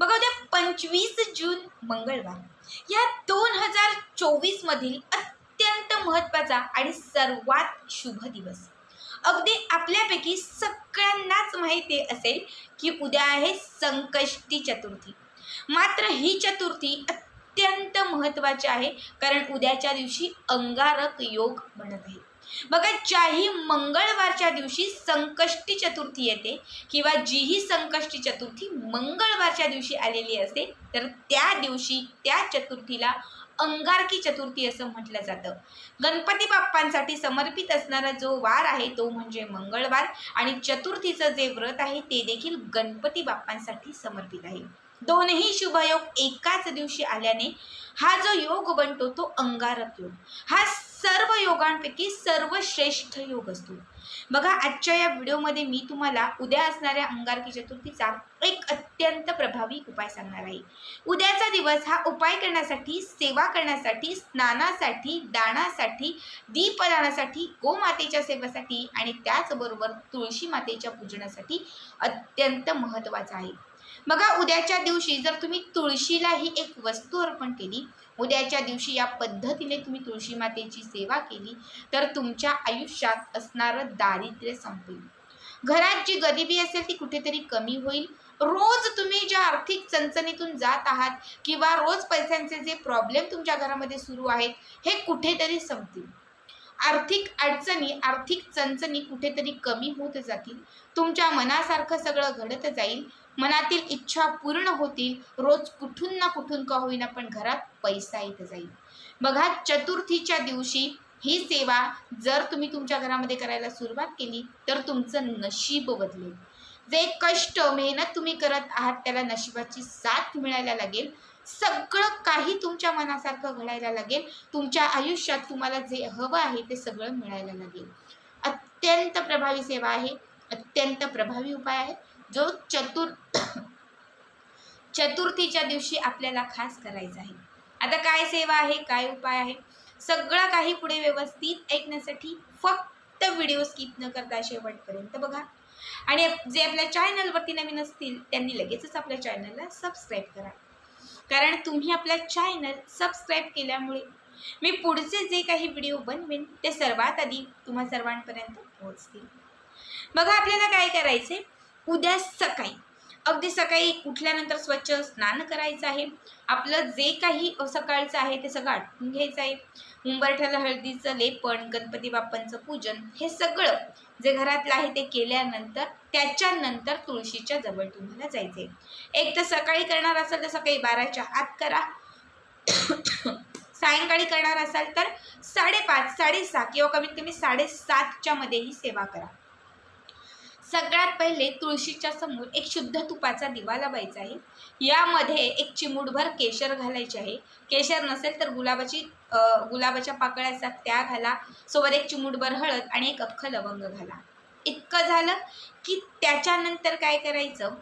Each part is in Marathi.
बघा उद्या पंचवीस जून मंगळवार. या दोन हजार चोवीस मधील अत्यंत महत्त्वाचा आणि सर्वात शुभ दिवस. अगदी आपल्यापैकी सगळ्यांनाच माहिती असेल की उद्या आहे संकष्टी चतुर्थी. मात्र ही चतुर्थी अत्यंत महत्त्वाची आहे कारण उद्याच्या दिवशी अंगारक योग बनत आहे. बघा ज्याही मंगळवारच्या दिवशी संकष्टी चतुर्थी येते किंवा जीही संकष्टी चतुर्थी मंगळवारच्या दिवशी आलेली असते तर त्या दिवशी त्या चतुर्थीला अंगारकी चतुर्थी असं म्हटलं जातं. गणपती बाप्पांसाठी समर्पित असणारा जो वार आहे तो म्हणजे मंगळवार आणि चतुर्थीचं जे व्रत आहे ते देखील गणपती बाप्पांसाठी समर्पित आहे. दोनही शुभयोग एकाच दिवशी आल्याने हा जो योग बनतो तो अंगारक योग. हा सर्व योगांपैकी सर्वश्रेष्ठ योग असतो. बघा आजच्या या व्हिडिओमध्ये मी तुम्हाला उद्या असणाऱ्या अंगारकी चतुर्थीचा एक अत्यंत प्रभावी उपाय सांगणार आहे. उद्याचा दिवस हा उपाय करण्यासाठी सेवा करण्यासाठी स्नानासाठी दानासाठी दीपदानासाठी गोमातेच्या सेवेसाठी आणि त्याचबरोबर तुळशी मातेच्या पूजनासाठी अत्यंत महत्त्वाचा आहे. बघा उद्याच्या दिवशी जर तुम्ही तुळशीला ही एक वस्तू अर्पण केली उद्याच्या दिवशी या पद्धतीने तुम्ही तुळशी मातेची सेवा केली तर तुमच्या आयुष्यात असणारं दारिद्र्य संपेल. घरात जी गरिबी असेल ती कुठेतरी कमी होईल. रोज तुम्ही ज्या आर्थिक चणचणीतून जात आहात किंवा रोज पैशांचे जे प्रॉब्लेम तुमच्या घरामध्ये सुरू आहेत हे कुठेतरी संपतील. आर्थिक अडचणी आर्थिक चणचणी कुठेतरी कमी होत जातील. तुमच्या मनासारखं सगळं घडत जाईल. मनातील इच्छा पूर्ण होतील. रोज कुठून ना कुठून का होईना पण घरात पैसा येत जाईल. बघा चतुर्थीच्या दिवशी ही सेवा जर तुम्ही तुमच्या घरामध्ये करायला सुरुवात केली तर तुमचं नशीब बदलेल. जे कष्ट मेहनत तुम्ही करत आहात त्याला नशिबाची साथ मिळायला लागेल. सगळं काही तुमच्या मनासारखं घडायला लागेल. तुमच्या आयुष्यात तुम्हाला जे हवं आहे ते सगळं मिळायला लागेल. अत्यंत प्रभावी सेवा आहे. अत्यंत प्रभावी उपाय आहे. जो चतुर चतुर्थीच्या दिवशी आपल्याला खास करायचा आहे. आता काय सेवा आहे काय उपाय आहे? सगळं काही पुढे व्यवस्थित ऐकण्यासाठी फक्त व्हिडिओ स्किप न करता शेवटपर्यंत बघा. आणि जे आपल्या चॅनलवरती नवीन असतील त्यांनी लगेचच आपल्या चॅनलला सबस्क्राईब करा. कारण तुम्ही आपल्या चॅनल सबस्क्राईब केल्यामुळे मी पुढचे जे काही व्हिडिओ बनवेन ते सर्वात आधी तुम्हा सर्वांपर्यंत पोहोचतील. बघा आपल्याला काय करायचे उद्या सकाळी अगदी सकाळी उठल्यानंतर स्वच्छ स्नान करायचं आहे. आपलं जे काही सकाळचं आहे ते सगळं आटपून घ्यायचं आहे. उंबरठ्याला हळदीचं लेपण गणपती बाप्पांचं पूजन हे सगळं जे घरातलं आहे ते केल्यानंतर त्याच्यानंतर तुळशीच्या जवळ तुम्हाला जायचं आहे एक तर सकाळी करणार असाल तर सकाळी बाराच्या आत करा. सायंकाळी करणार असाल तर साडेपाच साडेसहा किंवा कमीत कमी साडेसातच्या मध्ये ही सेवा करा. सगळ्यात पहिले तुळशीच्या समोर एक शुद्ध तुपाचा दिवा लावायचा आहे. यामध्ये एक चिमूटभर केशर घालायचे आहे. केशर नसेल तर गुलाबाची गुलाबाच्या पाकळ्या असतात त्या घाला. सोबत एक चिमूटभर हळद आणि एक अख्खं लवंग घाला. इतकं झालं की त्याच्यानंतर काय करायचं?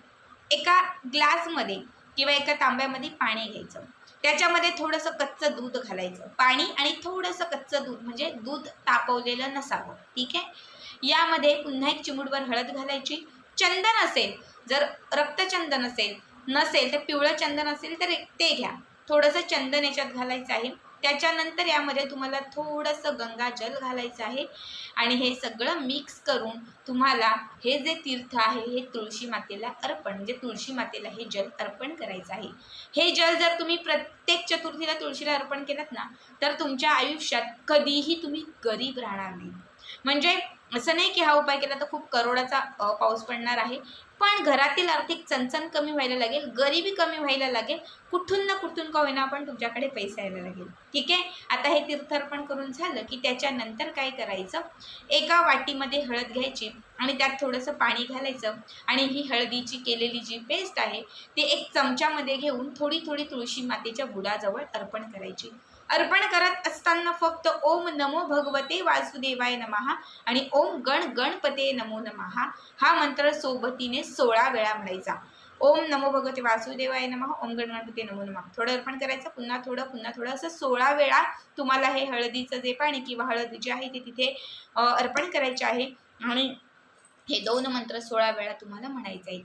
एका ग्लासमध्ये किंवा एका तांब्यामध्ये पाणी घ्यायचं. त्याच्यामध्ये थोडंसं कच्चं दूध घालायचं. पाणी आणि थोडंसं कच्चं दूध म्हणजे दूध तापवलेलं नसावं. ठीक आहे? यामध्ये पुन्हा एक चिमूटभर हळद घालायची. चंदन असेल जर रक्तचंदन असेल नसेल तर पिवळं चंदन असेल तर ते घ्या. थोडंसं चंदन याच्यात घालायचं आहे. त्याच्यानंतर यामध्ये तुम्हाला थोडंसं गंगाजल घालायचं आहे. आणि हे सगळं मिक्स करून तुम्हाला हे जे तीर्थ आहे हे तुळशी मातेला अर्पण म्हणजे तुळशी मातेला हे जल अर्पण करायचं आहे. हे जल जर तुम्ही प्रत्येक चतुर्थीला तुळशीला अर्पण केलं ना तर तुमच्या आयुष्यात कधीही तुम्ही गरीब राहणार नाही. म्हणजे असं नाही की हा उपाय केला तर खूप करोडाचा पाऊस पडणार आहे. पण घरातील आर्थिक चणचण कमी व्हायला लागेल गरिबी कमी व्हायला लागेल कुठून ना कुठून का होईना पण तुमच्याकडे पैसा यायला लागेल. ठीक आहे? आता हे तीर्थार्पण करून झालं की त्याच्यानंतर काय करायचं? एका वाटीमध्ये हळद घ्यायची आणि त्यात थोडंसं पाणी घालायचं आणि ही हळदीची केलेली जी पेस्ट आहे ती एक चमच्यामध्ये घेऊन थोडी थोडी तुळशी मातेच्या बुडाजवळ अर्पण करायची. अर्पण करत असताना फक्त ओम नमो भगवते वासुदेवाय नमहा आणि ओम गण गणपते नमो नमहा हा मंत्र सोबतीने सोळा वेळा म्हणायचा. ओम नमो भगवते वासुदेवाय नमः ओम गण गणपती नमो नमः. थोडं अर्पण करायचं पुन्हा थोडं पुन्हा थोडं. असं सोळा वेळा तुम्हाला हे हळदीचं जे पाणी किंवा हळद जे आहे ते तिथे अर्पण करायचे आहे. आणि हे दोन मंत्र सोळा वेळा तुम्हाला म्हणायचे आहेत.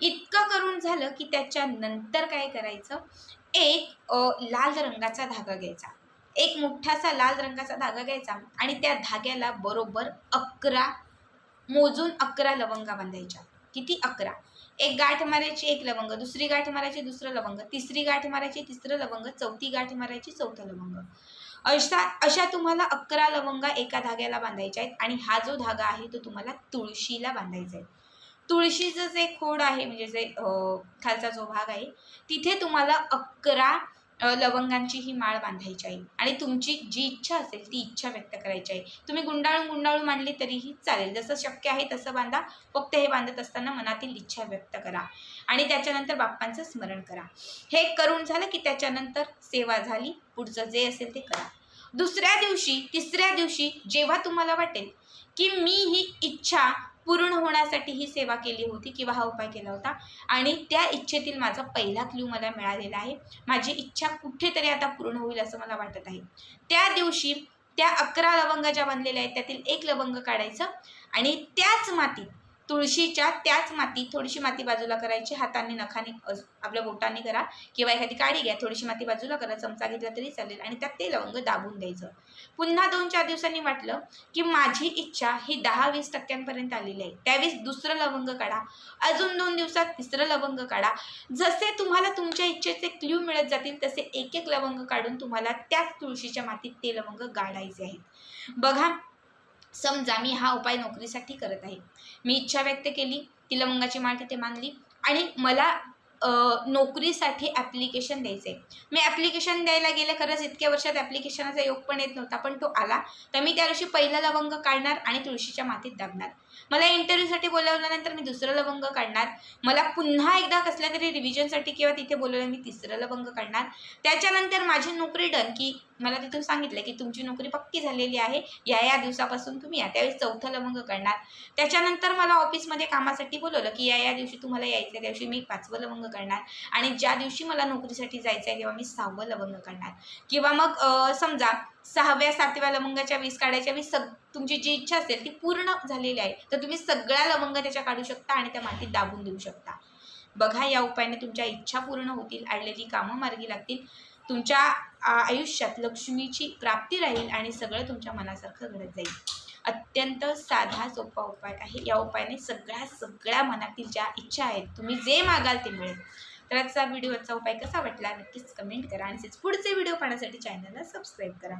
इतकं करून झालं की त्याच्यानंतर काय करायचं? एक लाल रंगाचा धागा घ्यायचा. एक मोठासा लाल रंगाचा धागा घ्यायचा आणि त्या धाग्याला बरोबर अकरा मोजून अकरा लवंगा बांधायच्या. किती? अकरा. एक गाठ मारायची एक लवंग. दुसरी गाठ मारायची दुसरं लवंग. तिसरी गाठ मारायची तिसरं लवंग. चौथी गाठ मारायची चौथं लवंग. अशा अशा तुम्हाला अकरा लवंगा एका धाग्याला बांधायच्या आहेत आणि हा जो धागा आहे तो तुम्हाला तुळशीला बांधायचा आहे. तुळशीचं जे खोड आहे म्हणजे जे खालचा जो भाग आहे तिथे तुम्हाला अकरा लवंगांची ही माळ बांधायची आहे. आणि तुमची जी इच्छा असेल ती इच्छा व्यक्त करायची आहे. तुम्ही गुंडाळून गुंडाळून मांडली तरीही चालेल. जसं शक्य आहे तसं बांधा. फक्त हे बांधत असताना मनातील इच्छा व्यक्त करा. आणि त्याच्यानंतर बाप्पांचं स्मरण करा. हे करून झालं की त्याच्यानंतर सेवा झाली. पुढचं जे असेल ते करा. दुसऱ्या दिवशी तिसऱ्या दिवशी जेव्हा तुम्हाला वाटेल की मी ही इच्छा पूर्ण होण्यासाठी ही सेवा केली होती किंवा हा उपाय केला होता. आणि त्या इच्छेतील माझा पहिला क्ल्यू मला मिळालेला आहे. माझी इच्छा कुठेतरी आता पूर्ण होईल असं मला वाटत आहे. त्या दिवशी त्या अकरा लवंग ज्या बनलेल्या आहेत त्यातील एक लवंग काढायचं आणि त्याच मातीत तुळशीच्या त्याच मातीत थोडीशी माती बाजूला करायची हाताने नखाने आपल्या बोटाने करा किंवा एखादी काडी घ्या थोडीशी माती बाजूला करा चमचा घेतला तरी चालेल आणि त्यात ते लवंग दाबून द्यायचं. पुन्हा दोन चार दिवसांनी वाटलं की माझी इच्छा ही दहा वीस टक्क्यांपर्यंत आलेली आहे. त्यावेळेस दुसरं लवंग काढा. अजून दोन दिवसात तिसरं लवंग काढा. जसे तुम्हाला तुमच्या इच्छेचे क्ल्यू मिळत जातील तसे एक एक लवंग काढून तुम्हाला त्याच तुळशीच्या मातीत ते लवंग गाडायचे आहेत. बघा समजा मी हा उपाय नोकरीसाठी करत आहे. मी इच्छा व्यक्त केली ती लवंगाची माळ तिथे मांडली आणि मला नोकरीसाठी ॲप्लिकेशन द्यायचं आहे मी ॲप्लिकेशन द्यायला गेले खरंच इतक्या वर्षात ॲप्लिकेशनाचा योग पण येत नव्हता पण तो आला. तर मी त्या दिवशी पहिला लवंग काढणार आणि तुळशीच्या मातीत दाबणार. मला इंटरव्ह्यूसाठी बोलावल्यानंतर मी दुसरं लवंग काढणार. मला पुन्हा एकदा कसल्या तरी रिव्हिजनसाठी किंवा तिथे बोलवलं मी तिसरं लवंग काढणार. त्याच्यानंतर माझी नोकरी डन की मला तिथून सांगितलं की तुमची नोकरी पक्की झालेली आहे. या या दिवसापासून तुम्ही या. त्यावेळेस चौथं लवंग करणार. त्याच्यानंतर मला ऑफिसमध्ये कामासाठी बोलवलं की या या दिवशी तुम्हाला यायचं दिवशी मी पाचवं लवंग करणार. आणि ज्या दिवशी मला नोकरीसाठी जायचं आहे तेव्हा मी सहावं लवंग करणार. किंवा मग समजा सहाव्या सातव्या लवंगाच्या वीस काढायच्या वीस सग तुमची जी इच्छा असेल ती पूर्ण झालेली आहे तर तुम्ही सगळ्या लवंग त्याच्या काढू शकता आणि त्या मातीत दाबून देऊ शकता. बघा या उपायाने तुमच्या इच्छा पूर्ण होतील. अडलेली कामं मार्गी लागतील. तुमच्या आयुष्यात लक्ष्मीची प्राप्ती राहील आणि सगळं तुमच्या मनासारखं घडत जाईल. अत्यंत साधा सोपा उपाय आहे. या उपायाने सगळ्या सगळ्या मनातील ज्या इच्छा आहेत तुम्ही जे मागाल ते मिळेल. तर आजचा व्हिडिओचा उपाय कसा वाटला नक्कीच कमेंट करा आणि पुढचे व्हिडिओ पाहण्यासाठी चॅनलला सबस्क्राईब करा.